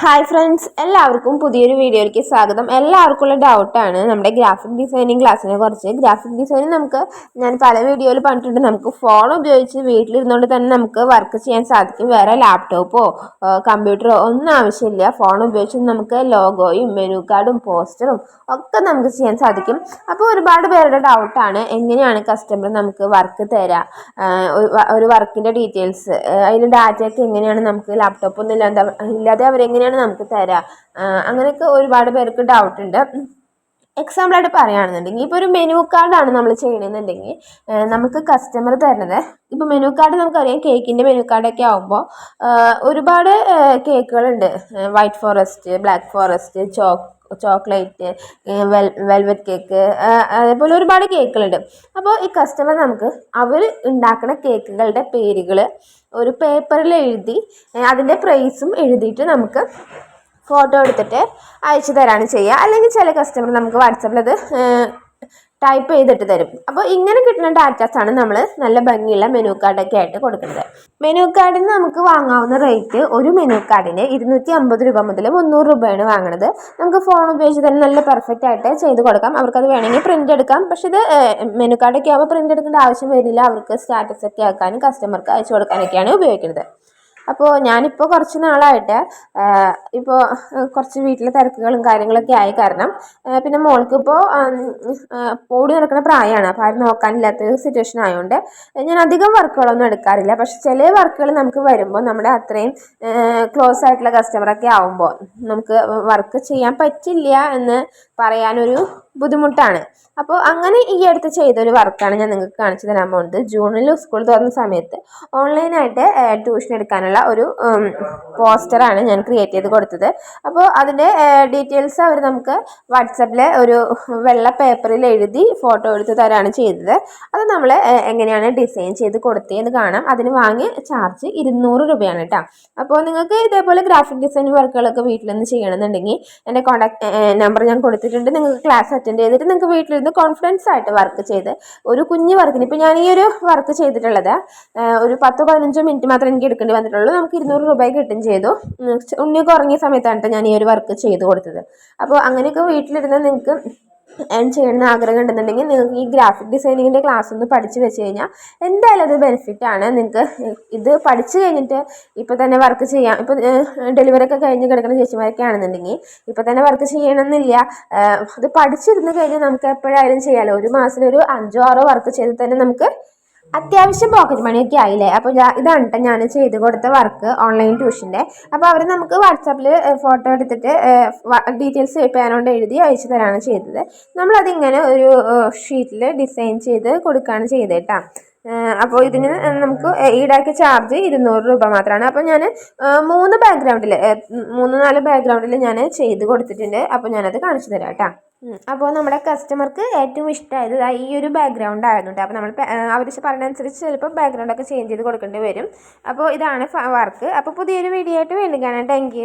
Hi friends എല്ലാവർക്കും പുതിയൊരു വീഡിയോയിലേക്ക് സ്വാഗതം. എല്ലാവർക്കും ഉള്ള ഡൗട്ടാണ് നമ്മുടെ ഗ്രാഫിക് ഡിസൈനിങ് ക്ലാസ്സിനെ കുറിച്ച്. ഗ്രാഫിക് ഡിസൈനിങ് നമുക്ക് ഞാൻ പല വീഡിയോയിൽ പറഞ്ഞിട്ടുണ്ട്. നമുക്ക് ഫോൺ ഉപയോഗിച്ച് വീട്ടിലിരുന്നുകൊണ്ട് തന്നെ നമുക്ക് വർക്ക് ചെയ്യാൻ സാധിക്കും. വേറെ ലാപ്ടോപ്പോ കമ്പ്യൂട്ടറോ ഒന്നും ആവശ്യമില്ല. ഫോൺ ഉപയോഗിച്ച് നമുക്ക് ലോഗോയും മെനു കാർഡും പോസ്റ്ററും ഒക്കെ നമുക്ക് ചെയ്യാൻ സാധിക്കും. അപ്പോൾ ഒരുപാട് പേരുടെ ഡൗട്ടാണ് എങ്ങനെയാണ് കസ്റ്റമർ നമുക്ക് വർക്ക് തരാം? ഒരു വർക്കിന്റെ ഡീറ്റെയിൽസ് അതിന്റെ ഡാറ്റയൊക്കെ എങ്ങനെയാണ് നമുക്ക് ലാപ്ടോപ്പൊന്നും ഇല്ലാതെ ഇല്ലാതെ അവരെങ്ങനെയാണ് നമുക്ക് തരാം. അങ്ങനെയൊക്കെ ഒരുപാട് പേർക്ക് ഡൗട്ട് ഉണ്ട്. എക്സാമ്പിളായിട്ട് പറയുകയാണെന്നുണ്ടെങ്കിൽ ഇപ്പോൾ ഒരു മെനു കാർഡാണ് നമ്മൾ ചെയ്യണമെന്നുണ്ടെങ്കിൽ നമുക്ക് കസ്റ്റമർ തരുന്നത്. ഇപ്പോൾ മെനു കാർഡ് നമുക്കറിയാം കേക്കിന്റെ മെനു കാർഡൊക്കെ ആകുമ്പോൾ ഒരുപാട് കേക്കുകളുണ്ട് white forest black forest choc chocolate vel velvet cake അതേപോലെ ഒരുപാട് കേക്കുകളുണ്ട്. അപ്പോൾ ഈ കസ്റ്റമർ നമുക്ക് അവർ ഉണ്ടാക്കുന്ന കേക്കുകളുടെ പേരുകൾ ഒരു പേപ്പറിൽ എഴുതി അതിന്റെ പ്രൈസും എഴുതിയിട്ട് നമുക്ക് ഫോട്ടോ എടുത്തിട്ട് അയച്ചു തരാണ് ചെയ്യുക. അല്ലെങ്കിൽ ചില കസ്റ്റമർ നമുക്ക് വാട്സപ്പിൽ അത് ടൈപ്പ് ചെയ്തിട്ട് തരും. അപ്പോൾ ഇങ്ങനെ കിട്ടുന്ന ഡാറ്റാസാണ് നമ്മൾ നല്ല ഭംഗിയുള്ള മെനു കാർഡൊക്കെ ആയിട്ട് കൊടുക്കുന്നത്. മെനു കാർഡിന് നമുക്ക് വാങ്ങാവുന്ന റേറ്റ് ഒരു മെനു കാർഡിന് ഇരുന്നൂറ്റി അമ്പത് രൂപ മുതൽ മുന്നൂറ് രൂപയാണ് വാങ്ങുന്നത്. നമുക്ക് ഫോൺ ഉപയോഗിച്ച് തന്നെ നല്ല പെർഫെക്റ്റ് ആയിട്ട് ചെയ്ത് കൊടുക്കാം. അവർക്കത് വേണമെങ്കിൽ പ്രിന്റ് എടുക്കാം. പക്ഷേ ഇത് മെനു കാർഡൊക്കെ ആകുമ്പോൾ പ്രിന്റ് എടുക്കേണ്ട ആവശ്യം വരില്ല അവർക്ക് സ്റ്റാറ്റസ് ഒക്കെ ആക്കാനും കസ്റ്റമർക്ക് അയച്ചു കൊടുക്കാനൊക്കെയാണ് ഉപയോഗിക്കുന്നത്. അപ്പോൾ ഞാനിപ്പോൾ കുറച്ച് നാളായിട്ട് ഇപ്പോൾ കുറച്ച് വീട്ടിലെ തിരക്കുകളും കാര്യങ്ങളൊക്കെ ആയി കാരണം പിന്നെ മോൾക്ക് മോൾക്കിപ്പോൾ ഓടി നടക്കുന്ന പ്രായമാണ് അപ്പോൾ ആരും നോക്കാനില്ലാത്ത സിറ്റുവേഷൻ ആയതുകൊണ്ട് ഞാൻ അധികം വർക്കുകളൊന്നും എടുക്കാറില്ല. പക്ഷെ ചില വർക്കുകൾ നമുക്ക് വരുമ്പോൾ നമ്മുടെ അത്രയും ക്ലോസ് ആയിട്ടുള്ള കസ്റ്റമറൊക്കെ ആവുമ്പോൾ നമുക്ക് വർക്ക് ചെയ്യാൻ പറ്റില്ല എന്ന് പറയാനൊരു ബുദ്ധിമുട്ടാണ്. അപ്പോൾ അങ്ങനെ ഈ അടുത്ത് ചെയ്തൊരു വർക്കാണ് ഞാൻ നിങ്ങൾക്ക് കാണിച്ചു തരാൻ പോകുന്നത്. ജൂണിൽ സ്കൂൾ തുറന്ന സമയത്ത് ഓൺലൈനായിട്ട് ട്യൂഷൻ എടുക്കാനുള്ള ഒരു പോസ്റ്ററാണ് ഞാൻ ക്രിയേറ്റ് ചെയ്ത് കൊടുത്തത്. അപ്പോൾ അതിന്റെ ഡീറ്റെയിൽസ് അവർ നമുക്ക് വാട്സപ്പിൽ ഒരു വെള്ള പേപ്പറിൽ എഴുതി ഫോട്ടോ എടുത്ത് തരാണ് ചെയ്തത്. അത് നമ്മൾ എങ്ങനെയാണ് ഡിസൈൻ ചെയ്ത് കൊടുത്തതെന്ന് കാണാം. അതിന് വാങ്ങി ചാർജ് ഇരുന്നൂറ് രൂപയാണ് കേട്ടോ അപ്പോൾ നിങ്ങൾക്ക് ഇതേപോലെ ഗ്രാഫിക് ഡിസൈൻ വർക്കുകളൊക്കെ വീട്ടിൽ നിന്ന് ചെയ്യണമെന്നുണ്ടെങ്കിൽ എന്റെ കോൺടാക്ട് നമ്പർ ഞാൻ കൊടുത്തിട്ടുണ്ട്. നിങ്ങൾക്ക് ക്ലാസ് അറ്റൻഡ് ചെയ്തിട്ട് നിങ്ങൾക്ക് വീട്ടിലിരുന്ന് കോൺഫിഡൻസ് ആയിട്ട് വർക്ക് ചെയ്ത് ഒരു കുഞ്ഞു വർക്കിന് ഇപ്പോൾ ഞാൻ ഈ ഒരു വർക്ക് ചെയ്തിട്ടുള്ളത് ഒരു പത്ത് പതിനഞ്ചോ മിനിറ്റ് മാത്രമേ എനിക്ക് എടുക്കേണ്ടി വന്നിട്ടുള്ളൂ. നമുക്ക് ഇരുന്നൂറ് രൂപ കിട്ടും ചെയ്തു. ഉണ്ണിയൊക്കെ ഉറങ്ങിയ സമയത്താണ് ഞാൻ ഈ ഒരു വർക്ക് ചെയ്ത് കൊടുത്തത്. അപ്പോൾ അങ്ങനെയൊക്കെ വീട്ടിലിരുന്ന് നിങ്ങൾക്ക് ഏൺ ചെയ്യണമെന്ന് ആഗ്രഹം ഉണ്ടെന്നുണ്ടെങ്കിൽ നിങ്ങൾക്ക് ഈ ഗ്രാഫിക് ഡിസൈനിങ്ങിന്റെ ക്ലാസ് ഒന്ന് പഠിച്ച് വെച്ച് കഴിഞ്ഞാൽ എന്തായാലും അത് ബെനിഫിറ്റ് ആണ്. നിങ്ങൾക്ക് ഇത് പഠിച്ച് കഴിഞ്ഞിട്ട് ഇപ്പോൾ തന്നെ വർക്ക് ചെയ്യാം. ഇപ്പോൾ ഡെലിവറി ഒക്കെ കഴിഞ്ഞ് കിടക്കുന്ന ചേച്ചിമാരൊക്കെ ആണെന്നുണ്ടെങ്കിൽ ഇപ്പോൾ തന്നെ വർക്ക് ചെയ്യണമെന്നില്ല. അത് പഠിച്ചിരുന്ന് കഴിഞ്ഞാൽ നമുക്ക് എപ്പോഴായാലും ചെയ്യാമല്ലോ ഒരു മാസത്തിൽ ഒരു അഞ്ചോ ആറോ വർക്ക് ചെയ്ത് തന്നെ നമുക്ക് അത്യാവശ്യം പോക്കറ്റ് മണിയൊക്കെ ആയില്ലേ? അപ്പോൾ ഇതാണ് കേട്ടോ ഞാൻ ചെയ്ത് കൊടുത്ത വർക്ക് ഓൺലൈൻ ട്യൂഷന്റെ അപ്പോൾ അവർ നമുക്ക് വാട്സാപ്പിൽ ഫോട്ടോ എടുത്തിട്ട് ഡീറ്റെയിൽസ് പേനോണ്ട് എഴുതി അയച്ചു തരാണ് ചെയ്തത്. നമ്മളതിങ്ങനെ ഒരു ഷീറ്റിൽ ഡിസൈൻ ചെയ്ത് കൊടുക്കുകയാണ് ചെയ്തത് കേട്ടോ അപ്പോൾ ഇതിന് നമുക്ക് ഈടാക്കിയ ചാർജ് ഇരുന്നൂറ് രൂപ മാത്രമാണ്. അപ്പോൾ ഞാൻ മൂന്ന് ബാക്ക്ഗ്രൗണ്ടിൽ മൂന്ന് നാല് ബാക്ക്ഗ്രൗണ്ടിൽ ഞാൻ ചെയ്ത് കൊടുത്തിട്ടുണ്ട്. അപ്പോൾ ഞാനത് കാണിച്ചു തരാം കേട്ടോ. അപ്പോൾ നമ്മുടെ കസ്റ്റമർക്ക് ഏറ്റവും ഇഷ്ടമായത് ഈ ഒരു ബാക്ക്ഗ്രൗണ്ട് ആയിരുന്നുണ്ട് അപ്പോൾ നമ്മൾ അവർ പറഞ്ഞനുസരിച്ച് ചിലപ്പോൾ ബാക്ക്ഗ്രൗണ്ടൊക്കെ ചേഞ്ച് ചെയ്ത് കൊടുക്കേണ്ടി വരും. അപ്പോൾ ഇതാണ് വർക്ക് അപ്പോൾ പുതിയൊരു വീഡിയോ ആയിട്ട് വീണ്ടും കാണാം. താങ്ക്